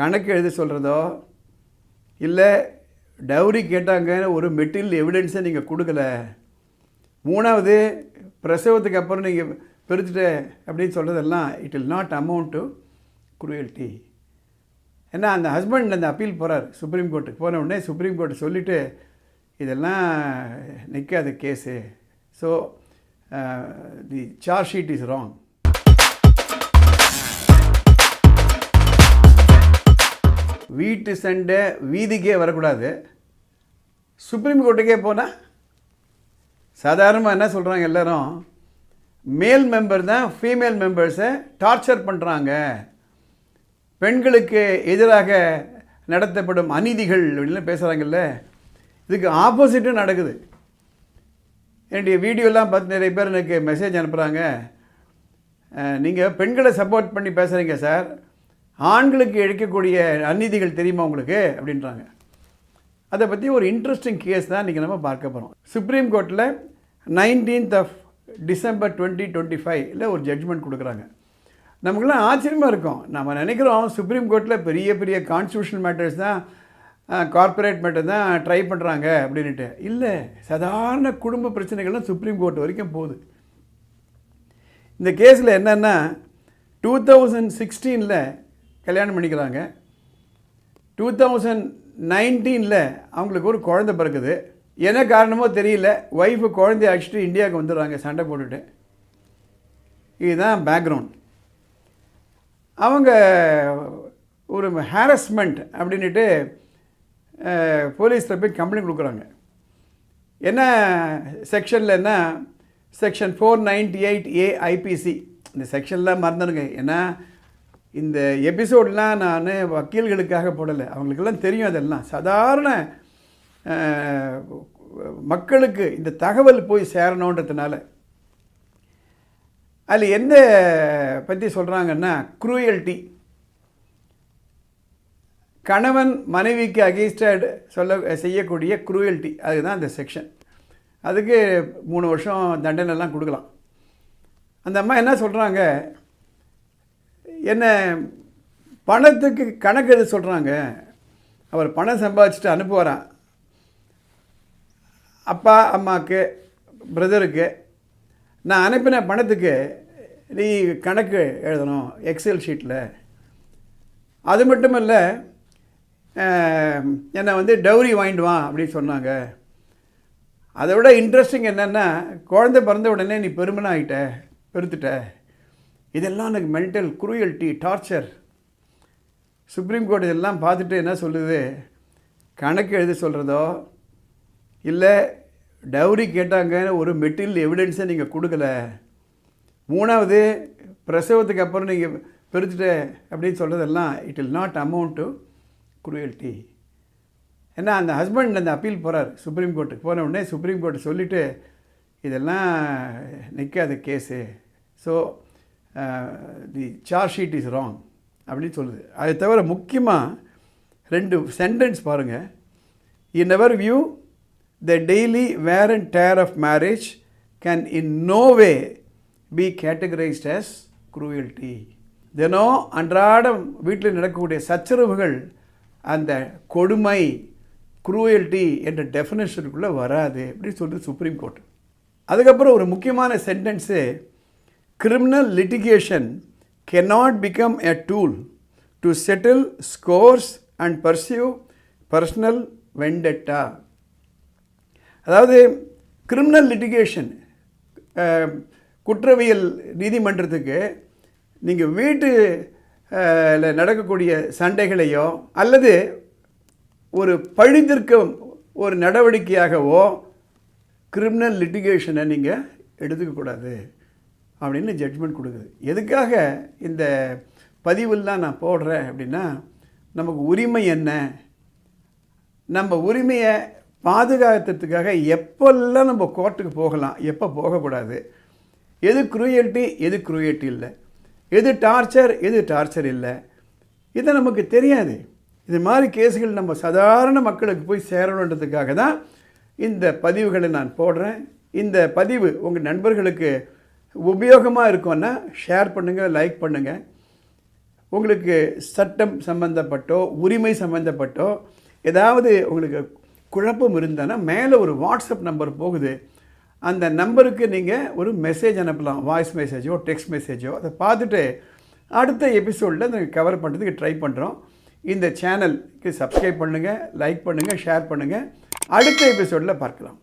கணக்கு எழுத சொல்கிறதோ இல்லை டவுரி கேட்டாங்க ஒரு மெட்டீரியல் எவிடன்ஸை நீங்கள் கொடுக்கல. மூணாவது பிரசவத்துக்கு அப்புறம் நீங்கள் பெருத்துட்ட அப்படின்னு சொல்கிறதெல்லாம் it will not amount to cruelty ஏன்னா அந்த ஹஸ்பண்ட் அந்த அப்பீல் போகிறார் சுப்ரீம் கோர்ட்டுக்கு போன உடனே சுப்ரீம் கோர்ட்டு சொல்லிவிட்டு இதெல்லாம் நிற்காது case so the charge sheet is wrong வீட்டு சண்டை வீதிக்கே வரக்கூடாது. சுப்ரீம் கோர்ட்டுக்கே போனால் சாதாரணமாக என்ன சொல்கிறாங்க எல்லோரும்? மேல் மெம்பர் தான் ஃபீமேல் மெம்பர்ஸை டார்ச்சர் பண்ணுறாங்க பெண்களுக்கு எதிராக நடத்தப்படும் அநீதிகள் அப்படின்னு பேசுகிறாங்கல்ல இதுக்கு ஆப்போசிட்டும் நடக்குது. என்னுடைய வீடியோலாம் பார்த்து நிறைய பேர் எனக்கு மெசேஜ் அனுப்புகிறாங்க நீங்கள் பெண்களை சப்போர்ட் பண்ணி பேசுகிறீங்க சார். ஆண்களுக்கு இழைக்கக்கூடிய அநீதிகள் தெரியுமா உங்களுக்கு? அப்படின்றாங்க. அதை பற்றி ஒரு இன்ட்ரெஸ்டிங் கேஸ் தான் இன்றைக்கி நம்ம பார்க்க போகிறோம் சுப்ரீம் கோர்ட்டில் nineteenth of December twenty twenty ஃபைவ்ல ஒரு ஜட்ஜ்மெண்ட் கொடுக்குறாங்க. நமக்குலாம் ஆச்சரியமாக இருக்கும். நம்ம நினைக்கிறோம் சுப்ரீம் கோர்ட்டில் பெரிய பெரிய கான்ஸ்டியூஷன் மேட்டர்ஸ் தான் கார்ப்பரேட் மேட்டர் தான் ட்ரை பண்ணுறாங்க அப்படின்ட்டு இல்லை சாதாரண குடும்ப பிரச்சனைகள்லாம் சுப்ரீம் கோர்ட் வரைக்கும் போகுது. இந்த கேஸில் என்னென்னா டூ தௌசண்ட் சிக்ஸ்டீனில் கல்யாணம் பண்ணிக்கிறாங்க டூ தௌசண்ட் நைன்டீனில் அவங்களுக்கு ஒரு குழந்தை பிறக்குது. என்ன காரணமோ தெரியல. ஒய்ஃபு குழந்தைய அழைச்சிட்டு இந்தியாவுக்கு வந்துடுறாங்க. சண்டை போட்டுட்டு. இதுதான் பேக்ரவுண்ட் அவங்க ஒரு ஹாரஸ்மெண்ட் அப்படின்ட்டு போலீஸில் போய் கம்ப்ளைண்ட் கொடுக்குறாங்க. என்ன செக்ஷனில் என்ன? Section four ninety eight A IPC இந்த செக்ஷன்லாம் மறந்துடுங்க. ஏன்னா இந்த எபிசோடெலாம் நான் வக்கீல்களுக்காக போடலை. அவங்களுக்கெல்லாம் தெரியும் அதெல்லாம். சாதாரண மக்களுக்கு இந்த தகவல் போய் சேரணுன்றதுனால. அதில் எந்த பற்றி சொல்கிறாங்கன்னா குரூயல்ட்டி கணவன் மனைவிக்கு அகேன்ஸ்டட் சொல்ல செய்யக்கூடிய குரூயல்ட்டி அதுதான் அந்த செக்ஷன் அதுக்கு மூணு வருஷம் தண்டனைலாம் கொடுக்கலாம். அந்த அம்மா என்ன சொல்கிறாங்க என்ன பணத்துக்கு கணக்கு எது சொல்கிறாங்க அவர் பணம் சம்பாதிச்சுட்டு அனுப்புவாராம் அப்பா அம்மாவுக்கு பிரதருக்கு நான் அனுப்பின பணத்துக்கு நீ கணக்கு எழுதணும் எக்ஸல் ஷீட்டில் அது மட்டும் இல்லை என்னை வந்து டவுரி வாங்கிடுவான் அப்படின்னு சொன்னாங்க. அதை விட இன்ட்ரெஸ்டிங் என்னென்னா குழந்தை பிறந்த உடனே நீ பெருமனாகிட்ட பெருத்துட்ட. இதெல்லாம் எனக்கு mental cruelty torture supreme court இதெல்லாம் பார்த்துட்டு என்ன சொல்லுது? கணக்கு எழுத சொல்கிறதோ இல்லை டவுரி கேட்டாங்க ஒரு மெட்டீரியல் எவிடன்ஸை நீங்கள் கொடுக்கல. மூணாவது பிரசவத்துக்கு அப்புறம் நீங்கள் பெருத்துட்ட அப்படின்னு சொல்கிறதெல்லாம் it will not amount to cruelty ஏன்னா அந்த ஹஸ்பண்ட் அந்த அப்பீல் போகிறார் சுப்ரீம் கோர்ட்டுக்கு போன உடனே சுப்ரீம் கோர்ட்டு சொல்லிவிட்டு இதெல்லாம் நிற்காது case so the charge sheet is wrong அப்படின்னு சொல்லுது. அதை தவிர முக்கியமாக ரெண்டு சென்டென்ஸ் பாருங்கள் in our view the daily wear and tear of marriage can in no way be categorised as cruelty தினம் அன்றாடம் வீட்டில் நடக்கக்கூடிய சச்சரவுகள் அந்த கொடுமை குரூயல்ட்டி என்ற டெஃபினேஷனுக்குள்ளே வராது அப்படின்னு சொல்லுது சுப்ரீம் கோர்ட் அதுக்கப்புறம் ஒரு முக்கியமான sentence criminal litigation cannot become a tool to settle scores and pursue personal vendetta. அதாவது கிரிமினல் லிட்டிகேஷன் குற்றவியல் நீதிமன்றத்துக்கு நீங்கள் வீட்டு நடக்கக்கூடிய சண்டைகளையோ அல்லது ஒரு பழித்திருக்கும் ஒரு நடவடிக்கையாகவோ கிரிமினல் லிட்டிகேஷனை நீங்கள் எடுத்துக்கக்கூடாது. அப்படின்னு ஜட்ஜ்மெண்ட் கொடுக்குது. எதுக்காக இந்த பதிவுலாம் நான் போடுறேன் அப்படின்னா நமக்கு உரிமை என்ன? நம்ம உரிமையை பாதுகாக்கிறதுக்காக எப்பெல்லாம் நம்ம கோர்ட்டுக்கு போகலாம்? எப்போ போகக்கூடாது? எது குரூயல்ட்டி எது குரூயல்ட்டி இல்லை? எது டார்ச்சர் எது டார்ச்சர் இல்லை? இது நமக்கு தெரியாது. இது மாதிரி கேஸுகள் நம்ம சாதாரண மக்களுக்கு போய் சேரணுன்றதுக்காக தான் இந்த பதிவுகளை நான் போடுறேன். இந்த பதிவு உங்கள் நண்பர்களுக்கு உபயோகமாக இருக்கும்னா ஷேர் பண்ணுங்கள் லைக் பண்ணுங்கள் உங்களுக்கு சட்டம் சம்மந்தப்பட்டோ உரிமை சம்மந்தப்பட்டோ ஏதாவது உங்களுக்கு குழப்பம் இருந்தானா மேலே ஒரு வாட்ஸ்அப் நம்பர் போகுது. அந்த நம்பருக்கு நீங்கள் ஒரு மெசேஜ் அனுப்பலாம் வாய்ஸ் மெசேஜோ டெக்ஸ்ட் மெசேஜோ அதை பார்த்துட்டு அடுத்த எபிசோடில் நாங்கள் கவர் பண்ணுறதுக்கு ட்ரை பண்ணுறோம் இந்த சேனலுக்கு சப்ஸ்கிரைப் பண்ணுங்கள் லைக் பண்ணுங்கள் ஷேர் பண்ணுங்கள் அடுத்த எபிசோடில் பார்க்கலாம்.